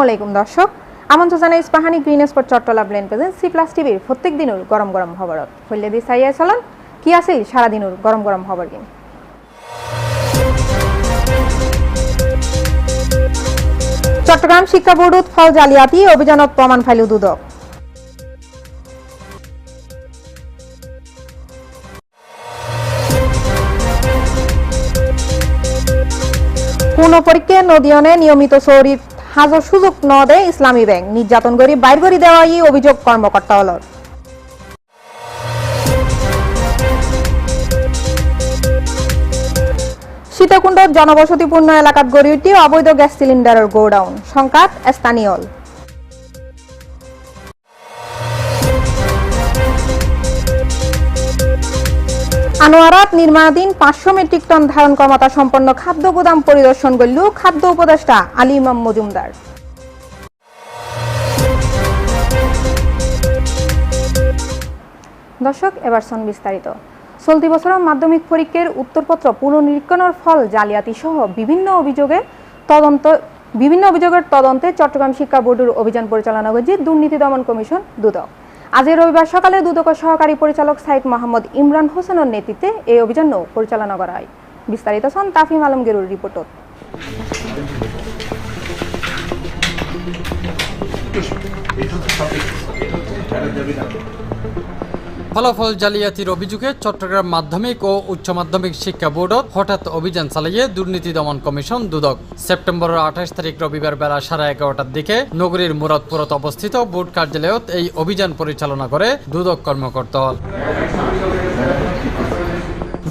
আসসালামু আলাইকুম দর্শক। আমন্ত্রণ জানাই ইস্পাহানি গ্রিন স্পট চট্টলা ব্লেন প্রেজেন্ট সি প্লাস টিভির প্রত্যেক দিনের গরম গরম খবরত। হইলে দি সাইয়া চলন, কি আছিল সারাদিনের গরম গরম খবর দিন চট্টগ্রাম শিক্ষা বোর্ডত ফল জালিয়াতি অভিযানত প্রমাণ ফাইল দুদক। পূর্ণ পরীক্ষা নদীয়নে নিয়মিত চৌরিত হাজর সুযোগ ন দেয় ইসলামী ব্যাংক। নির্যাতন করি বাইর করে দেওয়াই অভিযোগ কর্মকর্তা হলর সীতাকুণ্ডত জনবসতিপূর্ণ এলাকাত গড়ি উঠি অবৈধ গ্যাস সিলিন্ডারের গোডাউন। সংকাত স্থানীয় আনোয়ারাত নির্মাণাধীন পাঁচশো মেট্রিক টন ধারণ ক্ষমতা সম্পন্ন খাদ্য গুদাম পরিদর্শন করল খাদ্য উপদেষ্টা আলী ইমাম মজুমদার। দর্শক, এবার শোন বিস্তারিত। চলতি বছরের মাধ্যমিক পরীক্ষার উত্তরপত্র পুনর্নিরীক্ষণের ফল জালিয়াতি সহ বিভিন্ন অভিযোগে তদন্ত বিভিন্ন অভিযোগের তদন্তে চট্টগ্রাম শিক্ষা বোর্ডের অভিযান পরিচালনা করছে দুর্নীতি দমন কমিশন দুদক। আজ রবিবার সকালে দুদক সহকারী পরিচালক সাইদ মোহাম্মদ ইমরান হোসেনের নেতৃত্বে এই অভিযান পরিচালনা করা হয়। বিস্তারিত সন তাফিম আলমগীরের রিপোর্টত ফলাফল জালিয়াতির অভিযোগে চট্টগ্রাম মাধ্যমিক ও উচ্চ মাধ্যমিক শিক্ষা বোর্ডত হঠাৎ অভিযান চালিয়ে দুর্নীতি দমন কমিশন দুদক। সেপ্টেম্বরের আঠাশ তারিখ রবিবার বেলা সাড়ে এগারোটার দিকে নগরীর মুরাদপুরত অবস্থিত বোর্ড কার্যালয়ত এই অভিযান পরিচালনা করে দুদক কর্মকর্তা।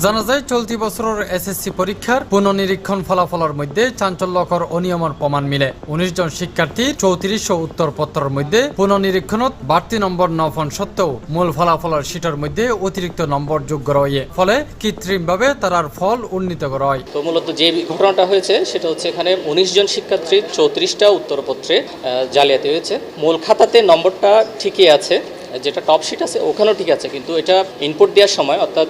জানা যায়, চলতি বছরের এসএসসি পরীক্ষার পুনর্নিরীক্ষণ ফলাফলের মধ্যে চাঞ্চল্যকর অনিয়মের প্রমাণ মিলে। উনিশ জন শিক্ষার্থীর চৌত্রিশশো উত্তরপত্রের মধ্যে পুনর্নিরীক্ষণত বাড়তি নম্বর নফন সত্ত্বেও মূল ফলাফলের সিটের মধ্যে অতিরিক্ত নম্বর যোগ করা ফলে কৃত্রিমভাবে তারার ফল উন্নীত করা হয়। তো মূলত যে ঘটনাটা হয়েছে, সেটা হচ্ছে এখানে উনিশ জন শিক্ষার্থীর চৌত্রিশটা উত্তরপত্রে জালিয়াতি হয়েছে। মূল খাতাতে নম্বরটা ঠিকই আছে। যেটা টপ শিট আছে, ওখানেও ঠিক আছে, কিন্তু এটা ইনপুট দেওয়ার সময়, অর্থাৎ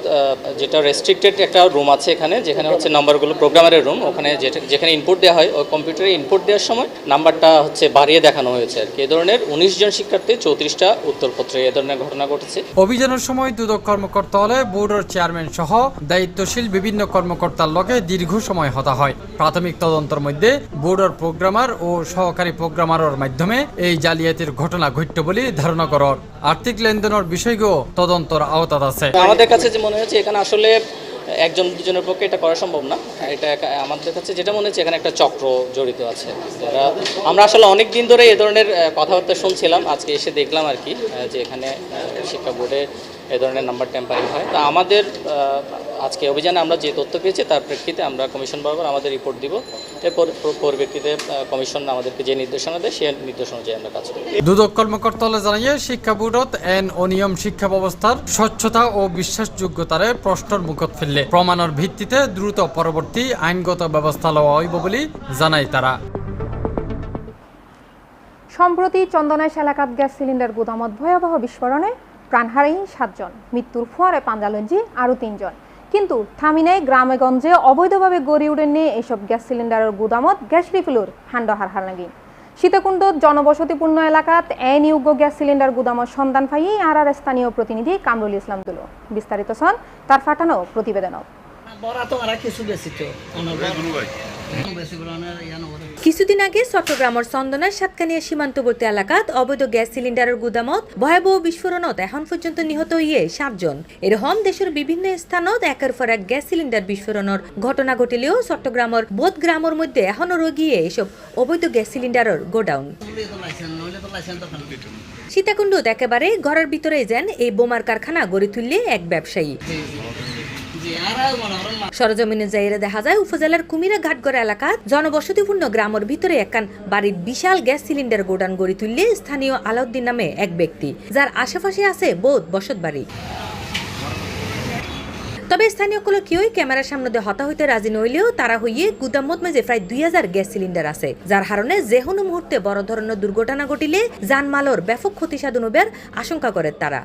যেটা রেস্ট্রিক্টেড একটা রুম আছে এখানে, যেখানে হচ্ছে নাম্বারগুলো প্রোগ্রামারের রুম ওখানে যেখানে ইনপুট দেওয়া হয়, ওই কম্পিউটারে ইনপুট দেওয়ার সময় নাম্বারটা হচ্ছে বাড়িয়ে দেখানো হয়েছে আর কি। এ ধরনের উনিশ জন শিক্ষার্থী চৌত্রিশটা উত্তরপত্রে এ ধরনের ঘটনা ঘটেছে। অভিযানের সময় দুদক কর্মকর্তা হলে বোর্ডের চেয়ারম্যান সহ দায়িত্বশীল বিভিন্ন কর্মকর্তার লগে দীর্ঘ সময় হতা হয়। প্রাথমিক তদন্তের মধ্যে বোর্ডের প্রোগ্রামার ও সহকারী প্রোগ্রামারের মাধ্যমে এই জালিয়াতির ঘটনা ঘটত বলে ধারণা করার আর্থিক লেনদেনের বিষয়গুলো তদন্তর আওতাত আছে। আমাদের কাছে যে মনে হচ্ছে, এখানে আসলে একজন দুজনের পক্ষে এটা করা সম্ভব না। এটা আমাদের কাছে যেটা মনে হচ্ছে, এখানে একটা চক্র জড়িত আছে। যারা, আমরা আসলে অনেক দিন ধরে এ ধরনের কথাবার্তা শুনছিলাম, আজকে এসে দেখলাম আর কি যে এখানে শিক্ষা বোর্ডে এ ধরনের নাম্বার টেম্পারিং হয়। তা আমাদের আজকে অভিযানে আমরা যে তথ্য পেয়েছি তার প্রেক্ষিতে আমরা কমিশন বরাবর আমাদের রিপোর্ট দিব। এরপর পরিপ্রেক্ষিতে কমিশন আমাদেরকে যে নির্দেশনা দেয় সেই নির্দেশনা অনুযায়ী আমরা কাজ করি। দুদক কর্মকর্তা হলে জানিয়ে শিক্ষা বোর্ডত এন অনিয়ম শিক্ষা ব্যবস্থার স্বচ্ছতা ও বিশ্বাসযোগ্যতারে প্রশ্নর মুখত ফেললে। প্রমাণের ভিত্তিতে দ্রুত পরবর্তী আইনগত ব্যবস্থা লওয়া হইব বলে জানায় তারা। সম্প্রতি চন্দনাইশ এলাকাত গ্যাস সিলিন্ডার গুদামত ভয়াবহ বিস্ফোরণে প্রাণ হারাই সাতজন মৃত্যুর ফোয়ারে পাঞ্জালঞ্জি আরও তিনজন। কিন্তু থামিনায় গ্রামেগঞ্জে অবৈধভাবে গড়ে উঠেননি এসব গ্যাস সিলিন্ডারের গুদামত গ্যাস রিফিলুর হান্ড হার সীতাকুণ্ড সীতাকুণ্ডত জনবসতিপূর্ণ এলাকাত এন ইউগ্য গ্যাস সিলিন্ডার গুদামত সন্ধান পাইয়ে আর আর স্থানীয় প্রতিনিধি কামরুল ইসলাম দুলো বিস্তারিত সন তার ফাটানো প্রতিবেদন বড়া তো। আর কিছু বেশি তো। কিছুদিন আগে চট্টগ্রামের চন্দনার সাতকানিয়া সীমান্তবর্তী এলাকাত অবৈধ গ্যাস সিলিন্ডারের গুদামত, ভয়াবহ বিস্ফোরণত এখন পর্যন্ত নিহত হইয়ে সাতজন। এরকম দেশের বিভিন্ন স্থানত একের পর এক গ্যাস সিলিন্ডার বিস্ফোরণের ঘটনা ঘটিলেও চট্টগ্রামের বোধ গ্রামের মধ্যে এখনও রগিয়ে এসব অবৈধ গ্যাস সিলিন্ডারের গোডাউন। সীতাকুণ্ডত একেবারে ঘরের ভিতরে যেন এই বোমার কারখানা গড়ে তুললে এক ব্যবসায়ী। সরজমিনে যাইরে দেখা যায় উপজেলার কুমিরা ঘাটগড় এলাকাত জনবসতিপূর্ণ গ্রামের ভিতরে একখান বাড়ির বিশাল গ্যাস সিলিন্ডার গোডাউন গড়ে তুললে স্থানীয় আলাউদ্দিন নামে এক ব্যক্তি, যার আশেপাশে আছে বোধ বসত বাড়ি। তবে স্থানীয় কোনো কেউই ক্যামেরার সামনে দিয়ে হতা হইতে রাজি নইলেও তারা হইয়ে গুদামত মাঝে প্রায় দুই হাজার গ্যাস সিলিন্ডার আছে, যার কারণে যে কোনো মুহূর্তে বড় ধরনের দুর্ঘটনা ঘটিলে জানমালর ব্যাপক ক্ষতি সাধন হবার আশঙ্কা করে তারা।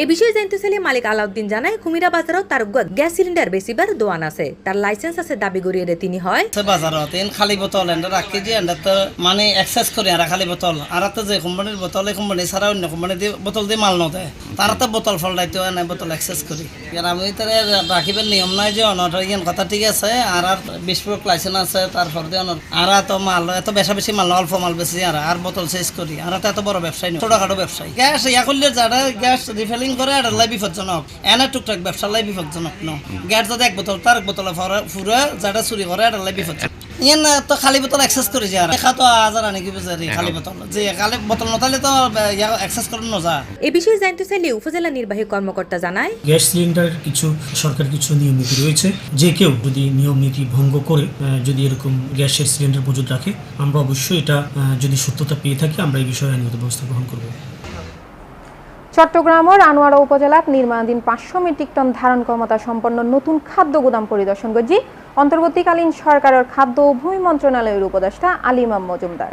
এই বিষয়ে জানতে চাইলে মালিক আলাউদ্দিন জানায়, কুমিরা বাজারও তার গ্যাস সিলিন্ডার বেশিবার দোয়ান আছে। তার লাইসেন্স আছে দাবি করিয়ে তিনি হয়। বাজারত এন খালি বোতল এন্ডা রাখি দিয়ে এন্ডা তো মানে এক্সেস করি আর খালি বোতল। আর তো যে কোম্পানির বোতল, এই কোম্পানি ছাড়া অন্য কোম্পানি দিয়ে বোতল দিয়ে মাল নদে। তারা তো বোতল ফলটাইতে হয় না বোতল এক্সেস করি। আর আমি তার রাখিবার নিয়ম নাই যে অনর, ইয়ান কথা ঠিক আছে, আর আর বিস্ফোরক লাইসেন্স আছে, তারপর দিয়ে অনর। আর এত মাল, এত বেশা বেশি মাল, অল্প মাল বেশি আর আর বোতল শেষ করি। আর তো এত বড় ব্যবসায়ী ছোটখাটো ব্যবসায়ী। গ্যাস, ইয়া করলে যারা গ্যাস রিফিলিং করে এটা লাই বিপজ্জনক এনে টুকটাক ব্যবসা লাই বিপজ্জনক ন। গ্যাস যদি এক বোতল তার এক বোতলে ফুরে যারা চুরি করে এটা লাই বিপজ্জনক ইয়ান তো খালি বোতল এক্সেস করে দেখা তো আজার আনি কি বুঝে খালি বোতল। যে খালি বোতল নতালে তো ইয়া এক্সেস করে নজা। এ বিষয়ে জানতে চাইলে উপজেলা নির্বাহী কর্মকর্তা জানায়। গ্যাস সিলিন্ডার কিছু সরকার কিছু নিয়ম নীতি রয়েছে। যে কেউ যদি নিয়ম নীতি ভঙ্গ করে যদি এরকম গ্যাসের সিলিন্ডার মজুদ রাখে আমরা অবশ্যই এটা যদি সত্যতা পেয়ে থাকি আমরা এই বিষয়ে আইনগত ব্যবস্থা গ্রহণ করব। চট্টগ্রামের আনোয়ারা উপজেলার নির্মাণাধীন পাঁচশো মেট্রিক টন ধারণ ক্ষমতা সম্পন্ন নতুন খাদ্য গুদাম পরিদর্শন করছি। অন্তর্বর্তীকালীন সরকারের খাদ্য ও ভূমি মন্ত্রণালয়ের উপদেষ্টা আলিমাম মজুমদার।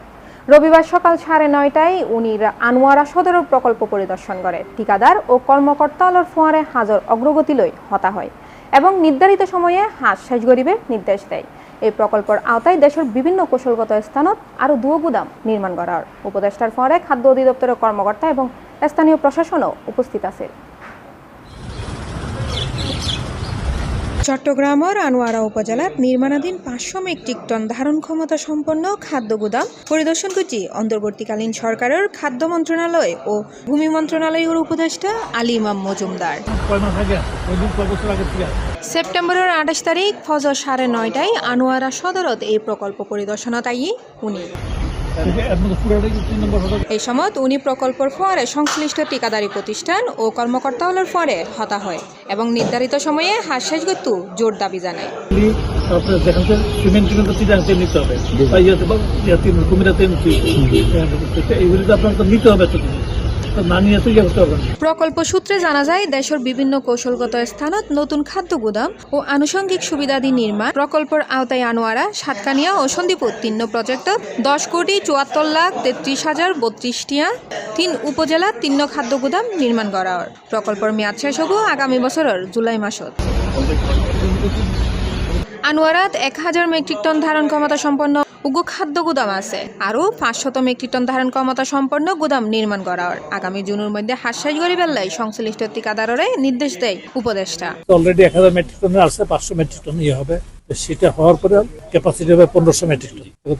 রবিবার সকাল সাড়ে নয়টায় উনি আনোয়ারা সদর প্রকল্প পরিদর্শন করে। ঠিকাদার ও কর্মকর্তালর ফোয়ারে হাজর অগ্রগতি লই হতা হয় এবং নির্ধারিত সময়ে হাঁস শেষ গরিবের নির্দেশ দেয়। এই প্রকল্পের আওতায় দেশের বিভিন্ন কৌশলগত স্থানত আরও দুও গুদাম নির্মাণ করার। উপদেষ্টার ফলে খাদ্য অধিদপ্তরের কর্মকর্তা এবং স্থানীয় প্রশাসনও উপস্থিত আছে। চট্টগ্রামের আনোয়ারা উপজেলার নির্মাণাধীন পাঁচশো মেট্রিক টন ধারণ ক্ষমতা সম্পন্ন খাদ্য গুদাম পরিদর্শন করছি অন্তর্বর্তীকালীন সরকারের খাদ্য মন্ত্রণালয় ও ভূমি মন্ত্রণালয়ের উপদেষ্টা আলী ইমাম মজুমদার। সেপ্টেম্বরের আঠাশ তারিখ ফজর সাড়ে নয়টায় আনোয়ারা সদরত এই প্রকল্প পরিদর্শনত আই উনি। এই সময় উনি প্রকল্পের ফরে সংশ্লিষ্ট টিকাদারি প্রতিষ্ঠান ও কর্মকর্তা হলের ফরে হতা হয় এবং নির্ধারিত সময়ে হাস শেষ জোর দাবি জানায়। নিতে হবে। প্রকল্প সূত্রে জানা যায়, দেশের বিভিন্ন কৌশলগত স্থানত নতুন খাদ্য গুদাম ও আনুষঙ্গিক সুবিধাদি নির্মাণ প্রকল্পের আওতায় আনোয়ারা, সাতকানিয়া ও সন্দীপুর তিন প্রজেক্টত দশ কোটি চুয়াত্তর লাখ তেত্রিশ হাজার বত্রিশটিয়া তিন উপজেলা, তিন খাদ্য গুদাম নির্মাণ করা। প্রকল্পের মেয়াদ শেষ হব আগামী বছরের জুলাই মাসত। আনোয়ারাত এক হাজার মেট্রিক টন ধারণ ক্ষমতা সম্পন্ন উগ্র খাদ্য গুদাম আছে। আরও পাঁচশত মেট্রিক টন ধারণ ক্ষমতা সম্পন্ন গুদাম নির্মাণ করা হয়। আগামী জুনের মধ্যে হাসাই গড়ি বেল্লাই সংশ্লিষ্ট টিকাদারের নির্দেশ দেয় উপদেষ্টা। অলরেডি এক হাজার মেট্রিক টনের আসছে পাঁচশো মেট্রিক টন ইয়ে হবে। সেটা হওয়ার পরে ক্যাপাসিটি হবে পনেরোশো মেট্রিক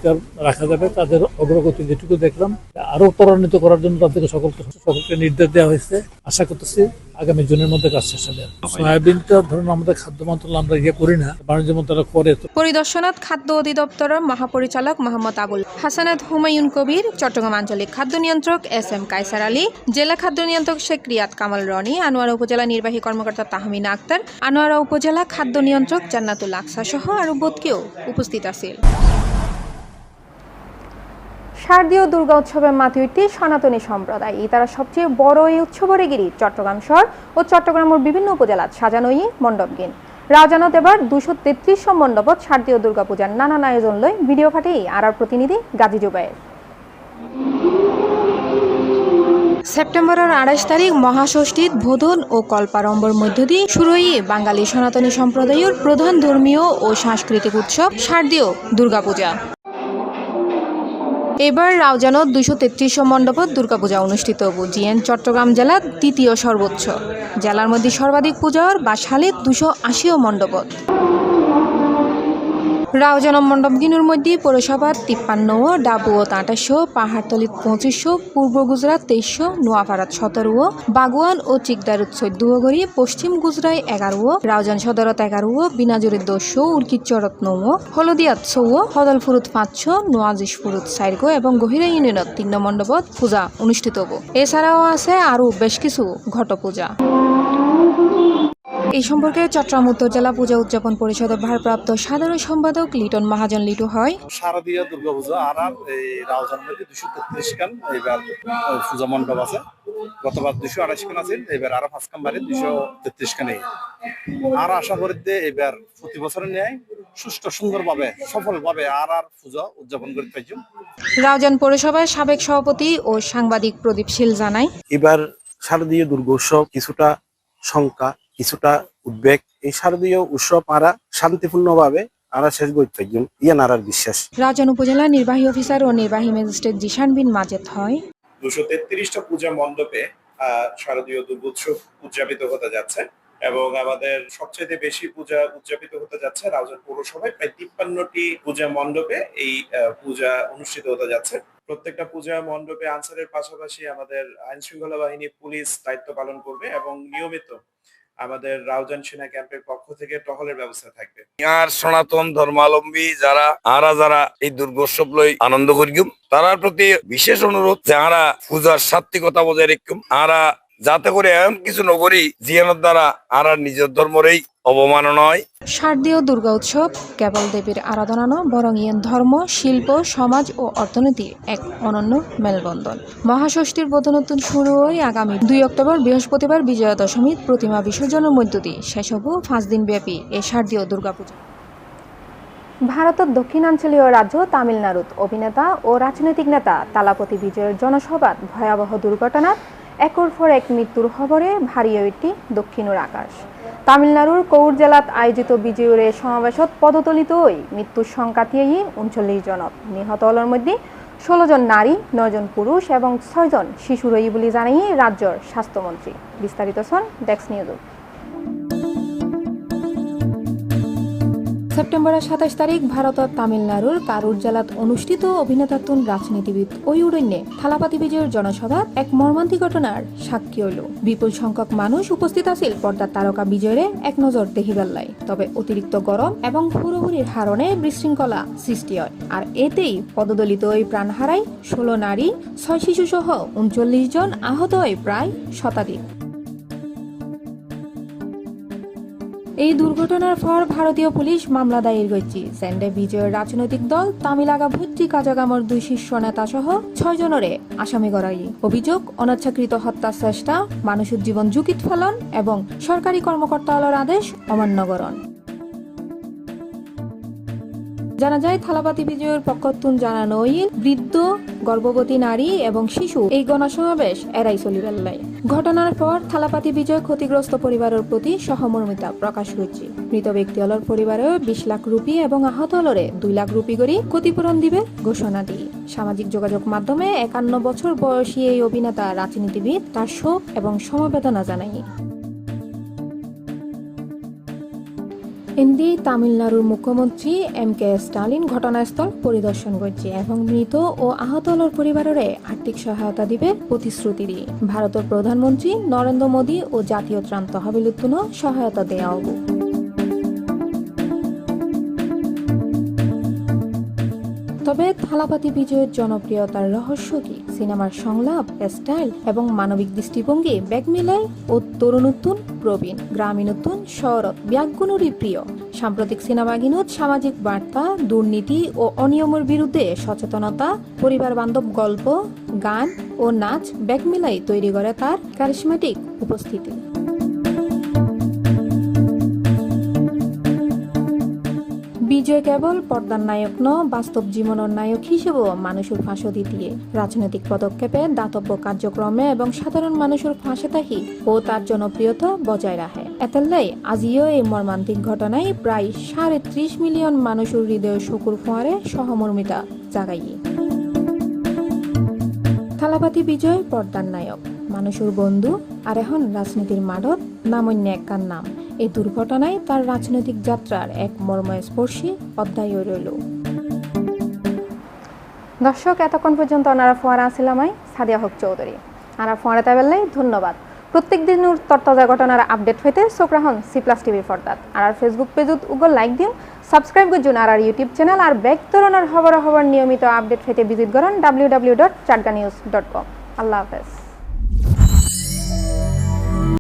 টন রাখা যাবে তাদের অগ্রগতি যেটুকু দেখলাম আরও ত্বরান্বিত করার জন্য তাদেরকে সকলকে সকলকে নির্দেশ দেওয়া হয়েছে। আশা করতেছি আগামী জুনের মধ্যে কাজ শেষ হবে। সয়াবিনটা ধরুন আমাদের খাদ্য মন্ত্রণালয়, আমরা ইয়ে করি না, বাণিজ্য মন্ত্রণালয় করে পরিদর্শনত খাদ্য অধিদপ্তরের মহাপরিচালক মোহাম্মদ আবুল হাসানাত হুমায়ুন কবির, চট্টগ্রাম আঞ্চলিক খাদ্য নিয়ন্ত্রক এস এম কায়সার আলী, জেলা খাদ্য নিয়ন্ত্রক শেখ রিয়াদ কামাল রনি, আনোয়ারা উপজেলা নির্বাহী কর্মকর্তা তাহমিনা আক্তার, আনোয়ারা উপজেলা খাদ্য নিয়ন্ত্রক জান্নাতুল আকসা সহ আরও বোধকেও উপস্থিত আছিল। শারদীয় দুর্গা উৎসবে মাতিউটি সনাতনী সম্প্রদায়। এই তারা সবচেয়ে বড় এই উৎসবরে গিরি চট্টগ্রাম শহর ও চট্টগ্রামের বিভিন্ন উপজেলাত সাজানো ই মণ্ডপগিন রাজানত এবার দুশো তেত্রিশশো মণ্ডপত শারদীয় দুর্গা পূজার নানান আয়োজন লই ভিডিও ফাটেই আর আর প্রতিনিধি গাজী জুবাইয়ের সেপ্টেম্বরের আড়াইশ তারিখ মহাষষ্ঠীত বোধন ও কল্পারম্বর মধ্য দিয়ে শুরু শুরুই বাঙালি সনাতনী সম্প্রদায়ের প্রধান ধর্মীয় ও সাংস্কৃতিক উৎসব শারদীয় দুর্গাপূজা। এবার রাউজানত দুশো তেত্রিশ মণ্ডপত দুর্গাপূজা অনুষ্ঠিত হব। জিএন চট্টগ্রাম জেলার দ্বিতীয় সর্বোচ্চ। জেলার মধ্যে সর্বাধিক পূজার বা সালের দুশো আশিও মণ্ডপত। রাউজানম মণ্ডপ গিনুর মধ্যে পৌরসভা তিপ্পান্ন, ডাবু ও আঠাশশো পাহাড়তলিত পঁচিশশো পূর্ব গুজরাট তেইশশো নোয়াপাড়াত সতেরো বাগুয়ান ও চিকদারুত চৈদ্দ গড়ি পশ্চিম গুজরাই এগারো রাউজান সদরত এগারো বিনাজুরিত দশশো উর্কিচরত নৌ হলদিয়াত চৌ হদলফুরুত পাঁচশো নোয়াজিশপুরুত চারগো এবং গহিরা ইউনিয়নত তিন মণ্ডপত পূজা অনুষ্ঠিত হব। এছাড়াও আছে আরও বেশ কিছু ঘট পূজা। এই সম্পর্কে চট্টগ্রাম উত্তর জেলা পূজা উদযাপন পরিষদের ভারপ্রাপ্ত সাধারণ সম্পাদক লিটন মহাজন লিটু হয়। শারদীয় দুর্গাপূজা আর আর এই রাউজানের মধ্যে দুশো তেত্রিশ খান এইবার ওই পূজা মণ্ডপ আছে। গতবার দুশো আড়াইশ খান আছে এবার আরও পাঁচ খান বাড়ি দুশো তেত্রিশ খান আর আশা করি যে এবার প্রতি বছরের ন্যায় সুষ্ঠু সুন্দরভাবে সফলভাবে আর আর পূজা উদযাপন করতে পারছি রাউজান পৌরসভার সাবেক সভাপতি ও সাংবাদিক প্রদীপ শীল জানায়। এবার শারদীয় দুর্গোৎসব কিছুটা শঙ্কা কিছুটা উদ্বেগ। এই শারদীয় উৎসব আরা শান্তিপূর্ণভাবে আরা শেষ করতে একজন ইয়ান আরার বিশ্বাস। রাজন উপজেলা নির্বাহী অফিসার ও নির্বাহী ম্যাজিস্ট্রেট জিশান বিন মাজেদ হয়। দুশো তেত্রিশটা পূজা মণ্ডপে শারদীয় দুর্গোৎসব উদযাপিত হতে যাচ্ছে এবং আমাদের সবচেয়ে বেশি পূজা উদযাপিত হতে যাচ্ছে রাউজান পৌরসভায়। প্রায় তিপ্পান্নটি পূজা মণ্ডপে এই আহ, পূজা অনুষ্ঠিত হতে যাচ্ছে। প্রত্যেকটা পূজা মণ্ডপে আনসারের পাশাপাশি আমাদের আইন শৃঙ্খলা বাহিনী পুলিশ দায়িত্ব পালন করবে এবং নিয়মিত আমাদের রাউজান সেনা ক্যাম্পের পক্ষ থেকে টহলের ব্যবস্থা থাকবে। আর সনাতন ধর্মাবলম্বী যারা আরা যারা এই দুর্গোৎসব লই আনন্দ করিম তারার প্রতি বিশেষ অনুরোধ যে আরা পূজার সাত্বিকতা বজায় রাখুম আরা যাতে করে এমন কিছু নগরী, জিয়ানোর দ্বারা আর নিজের ধর্মরেই অবমাননা হয় শারদীয় দুর্গা উৎসব, কেবল দেবীর আরাধনা নয়, বরং ইয়েন ধর্ম, শিল্প, সমাজ ও অর্থনীতির এক অনন্য মেলবন্ধন। মহাষষ্ঠীর বোধনতুন শুরু হয় আগামী দুই অক্টোবর বৃহস্পতিবার বিজয়া দশমীর প্রতিমা বিসর্জনের মধ্য দিয়ে শেষ হব পাঁচ দিন ব্যাপী এই শারদীয় দুর্গাপূজা। ভারতের দক্ষিণাঞ্চলীয় রাজ্য তামিলনাড়ুত অভিনেতা ও রাজনৈতিক নেতা তালাপতি বিজয়ের জনসভাত ভয়াবহ দুর্ঘটনাত একর পর এক মৃত্যুর খবরে ভারী একটি দক্ষিণের আকাশ। তামিলনাড়ুর কৌর জেলাত আয়োজিত বিজয়ের সমাবেশত পদতলিত ওই মৃত্যুর সংখ্যা তিয়েই উনচল্লিশ জনত নিহত হলের মধ্যে ষোলো জন নারী নয়জন পুরুষ এবং ছয়জন শিশু রই বলে জানিয়ে রাজ্যের স্বাস্থ্যমন্ত্রী বিস্তারিত সন ডেক্স নিউজ সেপ্টেম্বরের সাতাশ তারিখ ভারতের তামিলনাড়ুর কারুর জেলাত অনুষ্ঠিত অভিনেতাতুন রাজনীতিবিদ ওই উড়ন্যে থালাপাতি বিজয়ের জনসভাত এক মর্মান্তিক ঘটনার সাক্ষী হইল। বিপুল সংখ্যক মানুষ উপস্থিত আছিল পর্দার তারকা বিজয়ের এক নজর দেখিবেল্লাই তবে অতিরিক্ত গরম এবং হুড়োহুড়ির হারণে বিশৃঙ্খলা সৃষ্টি হয়। আর এতেই পদদলিত ওই প্রাণ হারায় ষোলো নারী, ছয় শিশু সহ উনচল্লিশ জন আহত হয় প্রায় শতাধিক। এই দুর্ঘটনার পর ভারতীয় পুলিশ মামলা দায়ের করেছে। স্যান্ডে বিজয়ের রাজনৈতিক দল তামিলাগা ভুট্টি কাজাগামর দুই শীর্ষ নেতা সহ ছয় জনরে আসামি করাই অভিযোগ, অনাচ্ছাকৃত হত্যা চেষ্টা, মানুষের জীবন ঝুঁকিত ফেলন এবং সরকারি কর্মকর্তার আদেশ অমান্যকরণ জানা যায় থালাপাতি বিজয়ের পক্ষতুন জানানো বৃদ্ধ, গর্ভবতী নারী এবং শিশু এই গণসমাবেশ এড়াই চলিবেল্লাই ঘটনার পর থালাপাতি বিজয় ক্ষতিগ্রস্ত পরিবারের প্রতি সহমর্মিতা প্রকাশ করছে মৃত ব্যক্তি হলর পরিবারেও বিশ লাখ রুপি এবং আহত হলরে দুই লাখ রুপি করে ক্ষতিপূরণ দিবে ঘোষণা দিয়ে সামাজিক যোগাযোগ মাধ্যমে একান্ন বছর বয়সী এই অভিনেতা, রাজনীতিবিদ, তার শোক এবং সমবেদনা জানায়। এনডি তামিলনাড়ুর মুখ্যমন্ত্রী এম কে স্টালিন ঘটনাস্থল পরিদর্শন করছে এবং মৃত ও আহত হলোর পরিবারের আর্থিক সহায়তা দিবে প্রতিশ্রুতি দিয়ে। ভারতের প্রধানমন্ত্রী নরেন্দ্র মোদী ও জাতীয় ত্রাণ তহবিল সহায়তা দেওয়া তবে থালাপাতি বিজয়ের জনপ্রিয়তার রহস্য কি? সিনেমার সংলাপ, স্টাইল এবং মানবিক দৃষ্টিভঙ্গি ব্যাগ মিলাই ও তরুণোত্তন প্রবীণ গ্রামীণোত্তন শহরত ব্যাগগুণরই প্রিয়। সাম্প্রতিক সিনেমাগিনত সামাজিক বার্তা, দুর্নীতি ও অনিয়মের বিরুদ্ধে সচেতনতা পরিবার বান্ধব গল্প, গান ও নাচ ব্যাগ মিলাই তৈরি করে তার ক্যারিসমেটিক উপস্থিতি। বিজয় কেবল পর্দার নায়ক ন, বাস্তব জীবনের নায়ক হিসেবেও মানুষের ফাঁসো দিয়ে রাজনৈতিক পদক্ষেপে দাতব্য কার্যক্রমে এবং সাধারণ মানুষের ফাঁসে থাকি ও তার জনপ্রিয়তা বজায় রাখে। এতেলাই আজিও এই মর্মান্তিক ঘটনায় প্রায় সাড়ে ত্রিশ মিলিয়ন মানুষের হৃদয় শকুর ফোয়ারে সহমর্মিতা জাগাইয়ে। থালাপাতি বিজয়, পর্দার নায়ক। মানুষের বন্ধু আর এখন রাজনীতির মাঠত নামন্য একখান নাম। এই দুর্ঘটনায় তার রাজনৈতিক যাত্রার এক মর্মস্পর্শী অধ্যায় রইল। দর্শক, এতক্ষণ পর্যন্ত আনারা ফোয়ারা আসিলামাই সাদিয়া হক চৌধুরী। আনারা ফোয়ারা তাবেলাই ধন্যবাদ। প্রত্যেক দিনের তরতাজা ঘটনার আপডেট হইতে চোখ রাখুন সি প্লাস টিভির ফর্দাত আর ফেসবুক পেজত উগল লাইক দিন সাবস্ক্রাইব করুন আর ইউটিউব চ্যানেল আর ব্যাক ধরনের খবর খবর নিয়মিত আপডেট হইতে ভিজিট করুন W W dot Chatga news dot com আল্লাহ হাফেজ।